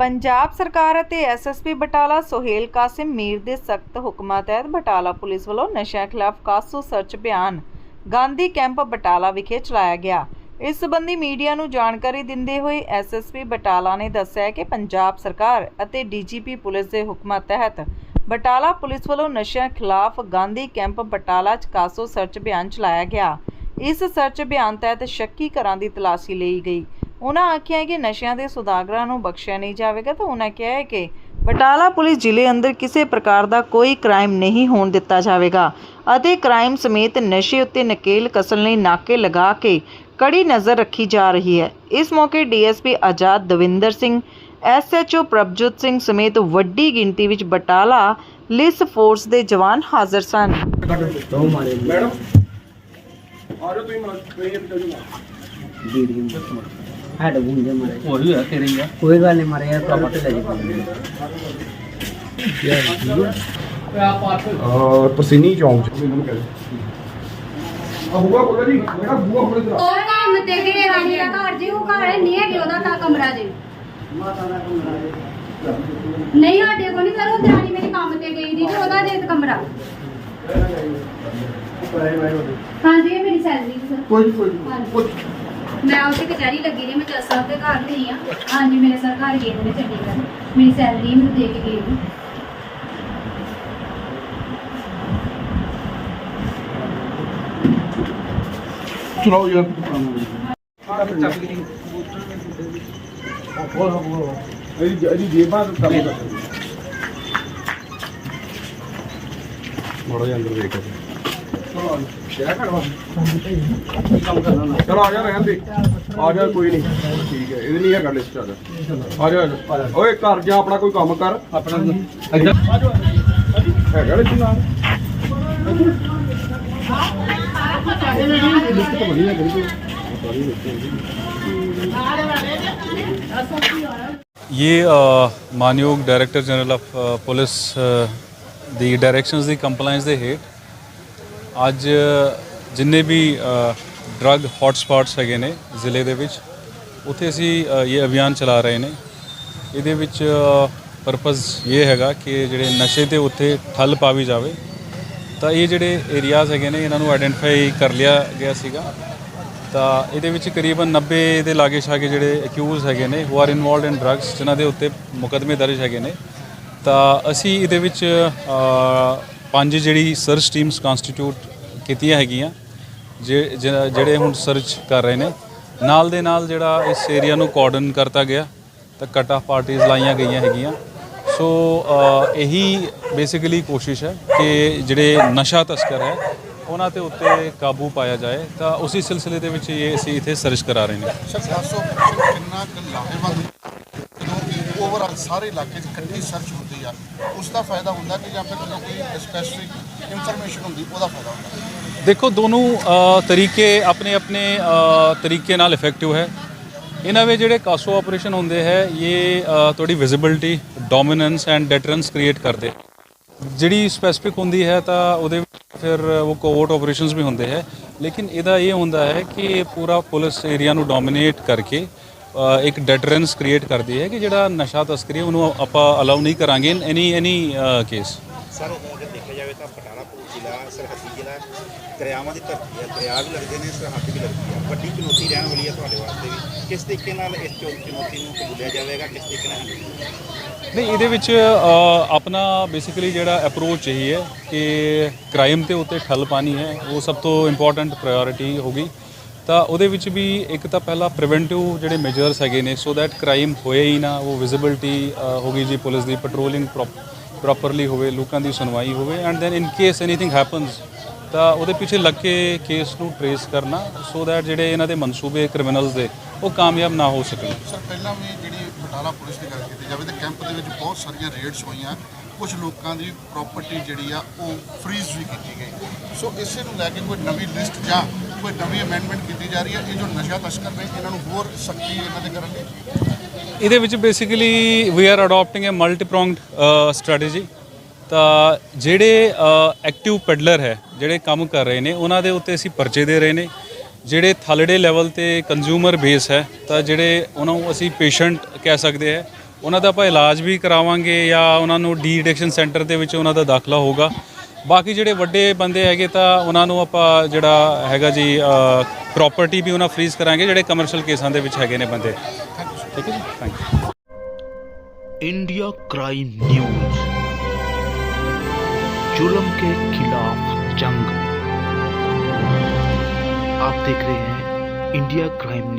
ਪੰਜਾਬ ਸਰਕਾਰ ਅਤੇ ਐਸਐਸਪੀ ਬਟਾਲਾ ਸੋਹੇਲ ਕਾਸਿਮ ਮੀਰ ਦੇ ਸਖਤ ਹੁਕਮਾਂ ਤਹਿਤ ਬਟਾਲਾ ਪੁਲਿਸ ਵੱਲੋਂ ਨਸ਼ਿਆਂ ਖਿਲਾਫ ਕਾਸੂ ਸਰਚ ਅਭਿਆਨ ਗਾਂਧੀ ਕੈਂਪ ਬਟਾਲਾ ਵਿਖੇ ਚਲਾਇਆ ਗਿਆ। ਇਸ ਸਬੰਧੀ ਮੀਡੀਆ ਨੂੰ ਜਾਣਕਾਰੀ ਦਿੰਦੇ ਹੋਏ ਐਸਐਸਪੀ ਬਟਾਲਾ ਨੇ ਦੱਸਿਆ ਕਿ ਪੰਜਾਬ ਸਰਕਾਰ ਅਤੇ ਡੀਜੀਪੀ ਪੁਲਿਸ ਦੇ ਹੁਕਮਾਂ ਤਹਿਤ ਬਟਾਲਾ ਪੁਲਿਸ ਵੱਲੋਂ ਨਸ਼ਿਆਂ ਖਿਲਾਫ ਗਾਂਧੀ ਕੈਂਪ ਬਟਾਲਾ 'ਚ ਕਾਸੋ ਸਰਚ ਅਭਿਆਨ ਚਲਾਇਆ ਗਿਆ। ਇਸ ਸਰਚ ਅਭਿਆਨ ਤਹਿਤ ਸ਼ੱਕੀ ਘਰਾਂ ਦੀ ਤਲਾਸ਼ੀ ਲਈ ਗਈ। ਉਹਨਾਂ ਆਖਿਆ ਕਿ ਨਸ਼ਿਆਂ ਦੇ ਸੁਦਾਗਰਾਂ ਨੂੰ ਬਖਸ਼ਿਆ ਨਹੀਂ ਜਾਵੇਗਾ ਤਾਂ ਉਹਨਾਂ ਕਿਹਾ ਹੈ ਕਿ ਬਟਾਲਾ ਪੁਲਿਸ ਜ਼ਿਲ੍ਹੇ ਅੰਦਰ ਕਿਸੇ ਪ੍ਰਕਾਰ ਦਾ ਕੋਈ ਕ੍ਰਾਈਮ ਨਹੀਂ ਹੋਣ ਦਿੱਤਾ ਜਾਵੇਗਾ ਅਤੇ ਕ੍ਰਾਈਮ ਸਮੇਤ ਨਸ਼ੇ ਉੱਤੇ ਨਕੇਲ ਕਸਣ ਲਈ ਨਾਕੇ ਲਗਾ ਕੇ ਕੜੀ ਨਜ਼ਰ ਰੱਖੀ ਜਾ ਰਹੀ ਹੈ। ਇਸ ਮੌਕੇ ਡੀਐਸਪੀ ਆਜ਼ਾਦ ਦਵਿੰਦਰ ਸਿੰਘ ਐਸਐਚਓ ਪ੍ਰਭਜੋਤ ਸਿੰਘ ਸਮੇਤ ਵੱਡੀ ਗਿਣਤੀ ਵਿੱਚ ਬਟਾਲਾ ਲਿਸ ਫੋਰਸ ਦੇ ਜਵਾਨ ਹਾਜ਼ਰ ਸਨ। ਮੈਡਮ ਆ ਜਾਓ ਤੁਸੀਂ ਮਤਲਬ ਹੈਡ ਗੁੰਦੇ ਮਾਰੇ ਉਹੀ ਹੈ ਤੇਰੇ ਹੀ ਆ। ਕੋਈ ਗੱਲ ਨਹੀਂ ਮਾਰੇ ਯਾਰ ਪਾਪਾ ਤੇ ਲੈ ਜੀ ਆ? ਪਰਸੀਨੀ ਚੌਂਕ ਚ। ਮੈਨੂੰ ਕਹਿੰਦੇ ਆ ਬੁਆ ਬੋਲੋ ਜੀ ਮੇਰਾ ਬੁਆ ਬੋਲੇ ਤੇ ਉਹ ਕੰਮ ਤੇ ਗਏ ਰਾਣੀ ਦਾ ਘਰ ਜੀ ਉਹ ਘਰ ਨਹੀਂ ਹੈਗੇ ਉਹਦਾ ਤਾਂ ਕਮਰਾ ਜੀ। ਨਹੀਂ ਸਾਡੇ ਕੋਲ ਨਹੀਂ ਸਰ ਉਹ ਦਰਾਣੀ ਮੇਰੇ ਕੰਮ ਤੇ ਗਈ ਦੀ ਤੇ ਉਹਦਾ ਦੇ ਕਮਰਾ। ਹਾਂਜੀ ਇਹ ਮੇਰੀ ਸੈਲਰੀ ਸਰ। ਕੋਈ ਕੋਈ ਹਾਂਜੀ। ਮੈਂ ਉੱਥੇ ਕਚਹਿਰੀ ਲੱਗੀ ਰਹੀ ਮੈਂ ਜੱਜ ਸਾਹਿਬ ਦੇ ਘਰ ਨਹੀਂ ਆ ਹਾਂਜੀ ਮੇਰੇ ਸਰ ਘਰ ਗਏ ਨੇ ਚੰਡੀਗੜ੍ਹ। ਮੇਰੀ ਸੈਲਰੀ ਮੈਨੂੰ ਦੇ ਕੇ ਗਏ ਨੇ। ਚਲਾਓ ਯਾਰ ਇਹਦੀ ਇਹਦੀ ਜੇਬਾਂ ਤੋਂ ਕੰਮ ਕਰ ਮੋੜਾ ਜਾਂ ਅੰਦਰ ਵੇਖ ਚਲੋ ਆ ਜਾ ਰਹਿਣ ਦੇ। ਆ ਜਾ ਕੋਈ ਨਹੀਂ। ਠੀਕ ਹੈ ਇਹਦੇ ਨਹੀਂ ਹੈਗਾ ਲਿਸਟ ਆ ਜਾ ਆ ਜਾ। ਓਏ ਘਰ ਜਾ ਆਪਣਾ ਕੋਈ ਕੰਮ ਕਰ। ਆਪਣਾ ਇੱਧਰ ਹੈਗਾ ਲਿਸਟ ਨਾਲ। ਲਿਸਟ ਤਾਂ ਹੈ ਕਰੀ ਇਹ ਅ, ਮਾਨਯੋਗ director general of police uh, ਦੀ ਡਾਇਰੈਕਸ਼ਨਸ ਦੀ ਕੰਪਲਾਈਂਸ ਦੇ ਹੇਠ ਅੱਜ ਜਿੰਨੇ ਵੀ ਡਰੱਗ ਹੌਟ ਹੈਗੇ ਨੇ ਜ਼ਿਲ੍ਹੇ ਦੇ ਵਿੱਚ, ਉੱਥੇ ਅਸੀਂ ਇਹ ਅਭਿਆਨ ਚਲਾ ਰਹੇ ਨੇ। ਇਹਦੇ ਵਿੱਚ ਪਰਪਸ ਇਹ ਹੈਗਾ ਕਿ ਜਿਹੜੇ ਨਸ਼ੇ ਤੇ ਉੱਥੇ ਠੱਲ ਪਾਵੀ ਜਾਵੇ। ਤਾਂ ਇਹ ਜਿਹੜੇ ਏਰੀਆਜ਼ ਹੈਗੇ ਨੇ, ਇਹਨਾਂ ਨੂੰ ਆਇਡੈਂਟੀਫਾਈ ਕਰ ਲਿਆ ਗਿਆ ਸੀਗਾ। ਤਾਂ ਇਹਦੇ ਵਿੱਚ ਕਰੀਬਨ 90 ਦੇ ਲਾਗੇ ਛਾਗੇ ਜਿਹੜੇ ਅਕਿਊਜ਼ ਹੈਗੇ ਨੇ who are involved in drugs ਜਿਨ੍ਹਾਂ ਦੇ ਉੱਤੇ ਮੁਕੱਦਮੇ ਦਰਜ ਹੈਗੇ ਨੇ। ਤਾਂ ਅਸੀਂ ਇਹਦੇ ਵਿੱਚ ਪੰਜ ਜਿਹੜੀ ਸਰਚ ਟੀਮਸ ਕਨਸਟੀਟਿਊਟ ਕੀਤੀਆਂ ਹੈਗੀਆਂ, ਜੇ- ਜਿ- ਜਿਹੜੇ ਹੁਣ ਸਰਚ ਕਰ ਰਹੇ ਨੇ, ਨਾਲ ਦੇ ਨਾਲ ਜਿਹੜਾ ਇਸ ਏਰੀਆ ਨੂੰ ਕੋਆਰਡਨ ਕਰਤਾ ਗਿਆ, ਤਾਂ ਕਟ ਆਫ ਪਾਰਟੀਆਂ ਲਾਈਆਂ ਗਈਆਂ ਹੈਗੀਆਂ। ਸੋ ਇਹੀ ਬੇਸਿਕਲੀ ਕੋਸ਼ਿਸ਼ ਹੈ ਕਿ ਜਿਹੜੇ ਨਸ਼ਾ ਤਸਕਰ ਹੈ, ਉਹਨਾਂ ਤੇ ਉੱਤੇ ਕਾਬੂ ਪਾਇਆ ਜਾਏ, ਤਾਂ ਉਸੇ ਸਿਲਸਿਲੇ ਦੇ ਵਿੱਚ ਇਹ ਅਸੀਂ ਇੱਥੇ ਸਰਚ ਕਰਾ ਰਹੇ ਨੇ। ਸਰ 500 ਕਿੰਨਾ ਲਾਹੇਵੰਦ ਓਵਰਆਲ ਸਾਰੇ ਇਲਾਕੇ 'ਚ ਇਕੱਠੀ ਸਰਚ ਹੁੰਦੀ ਆ ਉਸ ਦਾ ਫਾਇਦਾ ਹੁੰਦਾ ਕਿ ਜਾਂ ਫਿਰ ਜਦੋਂ ਕੋਈ ਸਪੈਸੀਫਿਕ ਇਨਫੋਰਮੇਸ਼ਨ ਹੁੰਦੀ ਉਹਦਾ ਫਾਇਦਾ ਹੁੰਦਾ। ਦੇਖੋ ਦੋਨੋਂ ਤਰੀਕੇ ਆਪਣੇ ਆਪਣੇ ਤਰੀਕੇ ਨਾਲ ਇਫੈਕਟਿਵ ਹੈ। ਇਹਨਾਂ ਵਿੱਚ ਜਿਹੜੇ ਕਾਸੋ ਆਪਰੇਸ਼ਨ ਹੁੰਦੇ ਹੈ ਇਹ ਅ, ਤੁਹਾਡੀ visibility dominance and deterrence create ਕਰਦੇ। ਜਿਹੜੀ ਸਪੈਸਿਫਿਕ ਹੁੰਦੀ ਹੈ ਤਾਂ ਉਹਦੇ ਵਿੱਚ ਫਿਰ ਉਹ ਕੋਵਰਟ ਆਪਰੇਸ਼ਨਸ ਵੀ ਹੁੰਦੇ ਹੈ। ਲੇਕਿਨ ਇਹਦਾ ਇਹ ਹੁੰਦਾ ਹੈ ਕਿ ਪੂਰਾ ਪੁਲਿਸ ਏਰੀਆ ਨੂੰ ਡੋਮੀਨੇਟ ਕਰਕੇ ਇੱਕ ਡੈਟਰੈਂਸ ਕ੍ਰੀਏਟ ਕਰਦੀ ਹੈ ਕਿ ਜਿਹੜਾ ਨਸ਼ਾ ਤਸਕਰੀ ਉਹਨੂੰ ਆਪਾਂ ਅਲਾਉ ਨਹੀਂ ਕਰਾਂਗੇ। ਇਨ ਐਨੀ ਐਨੀ ਕੇਸ ਸਰ ਅਗਰ ਦੇਖਿਆ ਜਾਵੇ ਤਾਂ ਪਟਾਲਾ ਜ਼ਿਲ੍ਹਾ ਸਰਹੱਦੀ ਜ਼ਿਲ੍ਹਾ। ਦਰਿਆਵਾਂ ਦੀ ਧਰਤੀ ਹੈ। ਦਰਿਆ ਵੀ ਲੱਗਦੇ ਨੇ ਸਰਹੱਦ ਵੀ ਲੱਗਦੀ ਹੈ। ਵੱਡੀ ਚੁਣੌਤੀ ਰਹਿਣ ਵਾਲੀ ਹੈ ਤੁਹਾਡੇ ਵਾਸਤੇ ਵੀ। ਕਿਸ ਤਰੀਕੇ ਨਾਲ ਇਸ ਚੁਣੌਤੀ ਨੂੰ ਕਬੂਲਿਆ ਜਾਵੇਗਾ? ਕਿਸ ਤਰੀਕੇ ਨਾਲ? ਨਹੀਂ? ਇਹਦੇ ਵਿੱਚ ਆਪਣਾ ਬੇਸਿਕਲੀ ਜਿਹੜਾ ਅਪਰੋਚ ਇਹੀ ਹੈ ਕਿ ਕ੍ਰਾਈਮ ਤੇ ਉੱਤੇ ਠੱਲ ਪਾਣੀ ਹੈ। ਉਹ ਸਭ ਤੋਂ ਇੰਪੋਰਟੈਂਟ ਪ੍ਰਾਇੋਰਟੀ ਹੋਗੀ। ਤਾਂ ਉਹਦੇ ਵਿੱਚ ਵੀ ਇੱਕ ਤਾਂ ਪਹਿਲਾ ਪ੍ਰੀਵੈਂਟਿਵ ਜਿਹੜੇ ਮੈਜਰਸ ਹੈਗੇ ਨੇ ਸੋ ਦੈਟ ਕ੍ਰਾਈਮ ਹੋਏ ਹੀ ਨਾ, ਉਹ ਵਿਜ਼ਿਬਿਲਟੀ ਗਈ ਜੀ ਪੁਲਿਸ ਦੀ ਪੈਟਰੋਲਿੰਗ ਪ੍ਰੋਪਰਲੀ ਹੋਵੇ, ਲੋਕਾਂ ਦੀ ਸੁਣਵਾਈ ਹੋਵੇ and then in case anything happens ਤਾਂ ਉਹਦੇ ਪਿੱਛੇ ਲੱਗ ਕੇ ਕੇਸ ਨੂੰ ਟਰੇਸ ਕਰਨਾ ਸੋ ਦੈਟ ਜਿਹੜੇ ਇਹਨਾਂ ਦੇ ਮਨਸੂਬੇ ਕ੍ਰਿਮੀਨਲਸ ਦੇ, ਉਹ ਕਾਮਯਾਬ ਨਾ ਹੋ ਸਕਣ। ਸਰ, ਪਹਿਲਾਂ ਵੀ ਜਿਹੜੀ ਬਟਾਲਾ ਪੁਲਿਸ ਦੀ ਗੱਲ ਕੀਤੀ ਜਾਵੇ, ਤਾਂ ਕੈਂਪ ਦੇ ਵਿੱਚ ਬਹੁਤ ਸਾਰੀਆਂ ਰੇਡਸ ਹੋਈਆਂ। ਕੁਝ ਲੋਕਾਂ ਦੀ ਪ੍ਰਾਪਰਟੀ ਜਿਹੜੀ ਆ, ਉਹ ਫ੍ਰੀਜ਼ ਵੀ ਕੀਤੀ ਗਈ। ਸੋ ਇਸੇ ਨੂੰ ਲੈ ਕੇ ਕੋਈ ਨਵੀਂ ਲਿਸਟ ਜਾਂ ਕੋਈ ਨਵੀਂ ਅਮੈਂਡਮੈਂਟ ਕੀਤੀ ਜਾ ਰਹੀ ਹੈ? ਇਹ ਜੋ ਨਸ਼ਾ ਤਸਕਰ ਨੇ, ਇਹਨਾਂ ਨੂੰ ਹੋਰ ਸਖਤੀ ਇਹਨਾਂ ਦੇ ਕਰਨ ਲਈ? ਇਹਦੇ ਵਿੱਚ basically we are adapting uh multi pronged strategy ਤਾਂ ਜਿਹੜੇ ਐਕਟਿਵ ਪੈਡਲਰ ਹੈ, ਜਿਹੜੇ ਕੰਮ ਕਰ ਰਹੇ ਨੇ, ਉਹਨਾਂ ਦੇ ਉੱਤੇ ਅਸੀਂ ਪਰਚੇ ਦੇ ਰਹੇ ਨੇ। ਜਿਹੜੇ ਥਲੜੇ ਲੈਵਲ ਤੇ ਕੰਜ਼ਿਊਮਰ ਬੇਸ ਹੈ, ਤਾਂ ਜਿਹੜੇ ਉਹਨਾਂ ਨੂੰ ਅਸੀਂ ਪੇਸ਼ੈਂਟ ਕਹਿ ਸਕਦੇ ਹੈ, ਉਹਨਾਂ ਦਾ ਆਪਾਂ ਇਲਾਜ ਵੀ ਕਰਾਵਾਂਗੇ ਜਾਂ ਉਹਨਾਂ ਨੂੰ ਡੀ ਐਡਿਕਸ਼ਨ ਸੈਂਟਰ ਦੇ ਵਿੱਚ ਉਹਨਾਂ ਦਾ ਦਾਖਲਾ ਹੋਊਗਾ। ਬਾਕੀ ਜਿਹੜੇ ਵੱਡੇ ਬੰਦੇ ਹੈਗੇ ਤਾਂ ਉਹਨਾਂ ਨੂੰ ਆਪਾਂ ਜਿਹੜਾ ਹੈਗਾ ਜੀ ਪ੍ਰਾਪਰਟੀ ਵੀ ਉਹਨਾਂ ਫ੍ਰੀਜ਼ ਕਰਾਂਗੇ ਜਿਹੜੇ ਕਮਰਸ਼ੀਅਲ ਕੇਸਾਂ ਦੇ ਵਿੱਚ ਹੈਗੇ ਨੇ ਬੰਦੇ ਠੀਕ ਹੈ ਜੀ thank you India crime news जुल्म के खिलाफ जंग आप देख रहे हैं इंडिया क्राइम न्यूज